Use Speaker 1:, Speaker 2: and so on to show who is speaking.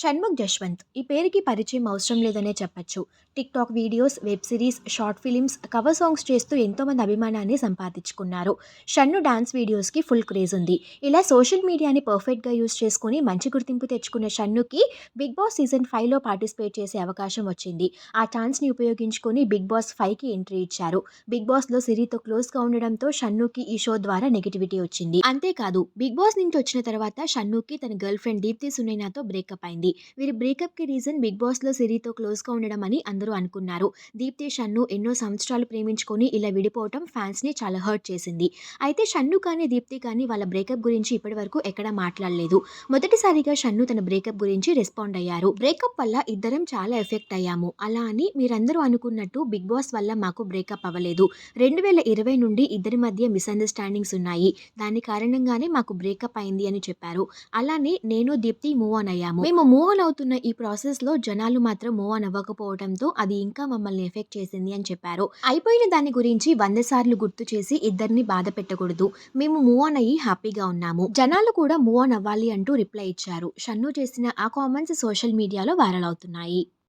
Speaker 1: షణ్ముఖ్ జశ్వంత్. ఈ పేరుకి పరిచయం అవసరం లేదనే చెప్పొచ్చు. TikTok videos web series short films cover songs చేస్తూ ఎంతోమంది అభిమానాన్ని సంపాదించుకున్నారు. షన్ను డాన్స్ వీడియోస్కి ఫుల్ క్రేజ్ ఉంది. ఇలా సోషల్ మీడియాని పర్ఫెక్ట్గా యూస్ చేసుకుని మంచి గుర్తింపు తెచ్చుకున్న షన్నుకి బిగ్ బాస్ సీజన్ ఫైవ్లో పార్టిసిపేట్ చేసే అవకాశం వచ్చింది. ఆ ఛాన్స్ని ఉపయోగించుకొని బిగ్ బాస్ ఫైవ్కి ఎంట్రీ ఇచ్చారు. బిగ్ బాస్లో సిరితో క్లోజ్గా ఉండడంతో షన్నుకి ఈ షో ద్వారా నెగిటివిటీ వచ్చింది. అంతేకాదు బిగ్ బాస్ నుంచి వచ్చిన తర్వాత షన్నుకి తన గర్ల్ ఫ్రెండ్ దీప్తి సునైనాతో బ్రేకప్ అయింది. వీరి బ్రేకప్కి రీజన్ బిగ్ బాస్లో సిరితో క్లోజ్గా ఉండడం అని అందరూ అనుకున్నారు. దీప్తి షన్ను ఎన్నో సంవత్సరాలు ప్రేమించుకొని ఇలా విడిపోవటం ఫ్యాన్స్ని చాలా హర్ట్ చేసింది. అయితే షన్ను కానీ దీప్తి కానీ వాళ్ళ బ్రేకప్ గురించి ఇప్పటి వరకు ఎక్కడా మాట్లాడలేదు. మొదటిసారిగా షన్ను తన బ్రేకప్ గురించి రెస్పాండ్ అయ్యారు. బ్రేకప్ వల్ల ఇద్దరం చాలా ఎఫెక్ట్ అయ్యాము. అలా అని మీరందరూ అనుకున్నట్టు బిగ్ బాస్ వల్ల మాకు బ్రేకప్ అవ్వలేదు. రెండు వేల ఇరవై నుండి ఇద్దరి మధ్య మిస్అండర్స్టాండింగ్స్ ఉన్నాయి. దాని కారణంగానే మాకు బ్రేకప్ అయింది అని చెప్పారు. అలానే నేను దీప్తి మూవ్ ఆన్ అయ్యాము. మేము మూవ్ ఆన్ అవుతున్న ఈ ప్రాసెస్లో జనాలు మాత్రం మూవ్ ఆన్ అవ్వకపోవడంతో అది ఇంకా మమ్మల్ని ఎఫెక్ట్ చేసింది అని చెప్పారు. అయిపోయిన దాని గురించి వంద సార్లు గుర్తు చేసి ఇద్దరిని బాధ పెట్టకూడదు. మేము మూవ్ ఆన్ అయ్యి హ్యాపీగా ఉన్నాము. జనాలు కూడా మూవ్ ఆన్ అవ్వాలి అంటూ రిప్లై ఇచ్చారు. షన్ను చేసిన ఆ కామెంట్స్ సోషల్ మీడియాలో వైరల్ అవుతున్నాయి.